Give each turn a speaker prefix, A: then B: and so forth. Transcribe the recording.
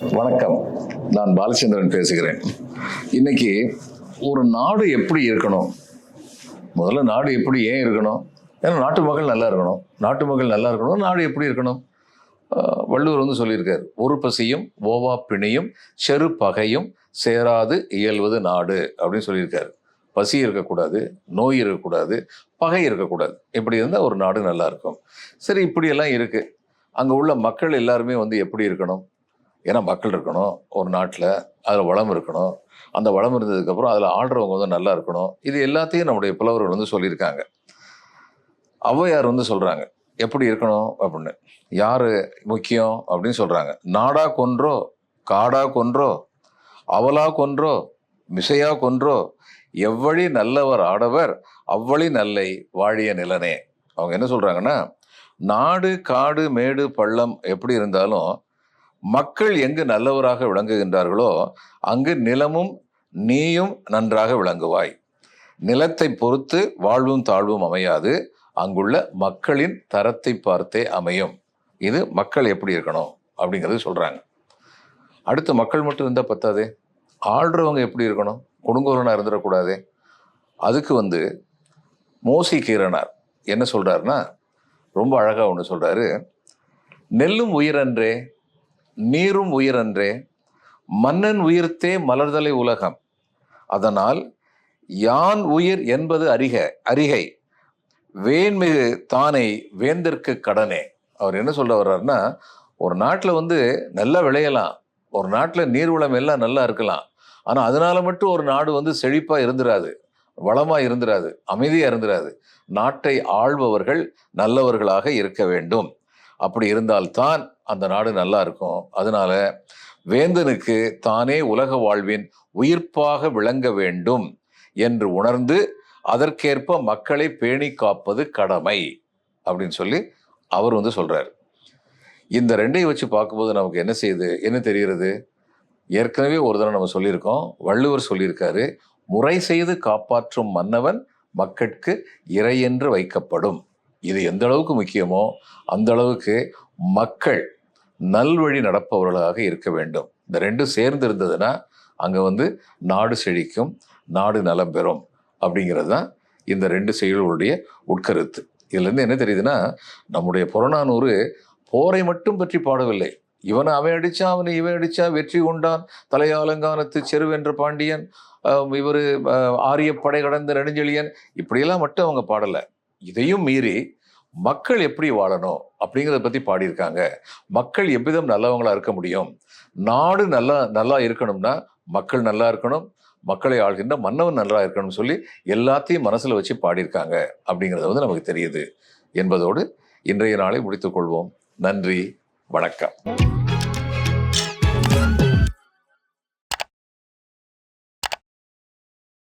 A: வணக்கம். நான் பாலச்சந்திரன் பேசுகிறேன். இன்னைக்கு ஒரு நாடு எப்படி இருக்கணும்? முதல்ல நாடு எப்படி ஏன் இருக்கணும்? ஏன்னா நாட்டு மக்கள் நல்லா இருக்கணும். நாட்டு மக்கள் நல்லா இருக்கணும் நாடு எப்படி இருக்கணும்? வள்ளுவர் வந்து சொல்லியிருக்கார். ஒரு பசியும் ஓவா பிணியும் செரு பகையும் சேராது இயல்வது நாடு அப்படின்னு சொல்லியிருக்காரு. பசி இருக்கக்கூடாது நோய் இருக்கக்கூடாது பகை இருக்கக்கூடாது. இப்படி இருந்தால் ஒரு நாடு நல்லா இருக்கும். சரி இப்படியெல்லாம் இருக்குது அங்கே உள்ள மக்கள் எல்லாருமே வந்து எப்படி இருக்கணும்? ஏன்னா மக்கள் இருக்கணும் ஒரு நாட்டில் அதில் வளம் இருக்கணும். அந்த வளம் இருந்ததுக்கப்புறம் அதில் ஆடுறவங்க வந்து நல்லா இருக்கணும். இது எல்லாத்தையும் நம்முடைய புலவர்கள் வந்து சொல்லியிருக்காங்க. ஔவையார் வந்து சொல்கிறாங்க எப்படி இருக்கணும்? அப்படின்னு. யார் முக்கியம்? அப்படின்னு சொல்கிறாங்க நாடா கொன்றோ காடா கொன்றோ அவலா கொன்றோ மிசையா கொன்றோ எவ்வழி நல்லவர் ஆடவர் அவ்வழி நல்லை வாழிய நிலனே. அவங்க என்ன சொல்கிறாங்கன்னா நாடு காடு மேடு பள்ளம் எப்படி இருந்தாலும் மக்கள் எங்கு நல்லவராக விளங்குகின்றார்களோ அங்கு நிலமும் நீயும் நன்றாக விளங்குவாய். நிலத்தை பொறுத்து வாழ்வும் தாழ்வும் அமையாது அங்குள்ள மக்களின் தரத்தை பார்த்தே அமையும். இது மக்கள் எப்படி இருக்கணும் அப்படிங்கிறது சொல்கிறாங்க அடுத்து மக்கள் மட்டும் இருந்தால் பத்தாது? ஆள்றவங்க எப்படி இருக்கணும்? கொடுங்கோலனாக இருந்துடக்கூடாது? அதுக்கு வந்து மோசி கீரனார் என்ன சொல்கிறாருன்னா ரொம்ப அழகாக ஒன்று சொல்கிறாரு நெல்லும் உயிரன்றே நீரும் உயிரன்றே மன்னன் உயிர்த்தே மலர்தலை உலகம். அதனால் யான் உயிர் என்பது அறிக அறிகை. வேண்மிகு தானை வேந்தற்கு கடனே. அவர் என்ன சொல்ல வர்றாருன்னா ஒரு நாட்டில் வந்து நல்லா விளையலாம். ஒரு நாட்டில் நீர் வளம் எல்லாம் நல்லா இருக்கலாம். ஆனால் அதனால மட்டும் ஒரு நாடு வந்து செழிப்பாக இருந்துராது வளமாக இருந்துராது அமைதியாக இருந்துராது. நாட்டை ஆள்பவர்கள் நல்லவர்களாக இருக்க வேண்டும். அப்படி இருந்தால்தான் அந்த நாடு நல்லா இருக்கும். அதனால வேந்தனுக்கு தானே உலக வாழ்வின் உயிர்ப்பாக விளங்க வேண்டும் என்று உணர்ந்து அதற்கேற்ப மக்களை பேணி காப்பது கடமை அப்படின்னு சொல்லி அவர் வந்து சொல்கிறார் இந்த ரெண்டையும் வச்சு பார்க்கும்போது நமக்கு என்ன செய்யுது? என்ன தெரிகிறது? ஏற்கனவே ஒரு தடவை நம்ம சொல்லியிருக்கோம். வள்ளுவர் சொல்லியிருக்காரு முறை செய்து காப்பாற்றும் மன்னவன் மக்கட்கு இறையென்று வைக்கப்படும். இது எந்த அளவுக்கு முக்கியமோ அந்த அளவுக்கு மக்கள் நல்வழி நடப்பவர்களாக இருக்க வேண்டும். இந்த ரெண்டும் சேர்ந்து இருந்ததுன்னா அங்கே வந்து நாடு செழிக்கும் நாடு நலம் பெறும் அப்படிங்கிறது தான் இந்த ரெண்டு செயல்களுடைய உட்கருத்து. இதுலேருந்து என்ன தெரியுதுன்னா நம்முடைய புறநானூறு போரை மட்டும் பற்றி பாடவில்லை. இவனை அவன் அடித்தான் அவனை இவன் அடித்தான் வெற்றி கொண்டான் தலையாலங்கானத்து செருவென்ற பாண்டியன் இவர் ஆரிய படை கடந்த நெடுஞ்செழியன் இப்படியெல்லாம் மட்டும் அவங்க பாடலை. இதையும் மீறி மக்கள் எப்படி வாழணும் அப்படிங்கிறத பற்றி பாடியிருக்காங்க. மக்கள் எவ்விதம் நல்லவங்களாக இருக்க முடியும்? நாடு நல்லா நல்லா இருக்கணும்னா மக்கள் நல்லா இருக்கணும். மக்களை ஆள்கின்ற மன்னவன் நல்லா இருக்கணும்னு சொல்லி எல்லாத்தையும் மனசில் வச்சு பாடியிருக்காங்க அப்படிங்கிறது வந்து நமக்கு தெரியுது என்பதோடு இன்றைய நாளை முடித்துக்கொள்வோம் நன்றி வணக்கம்.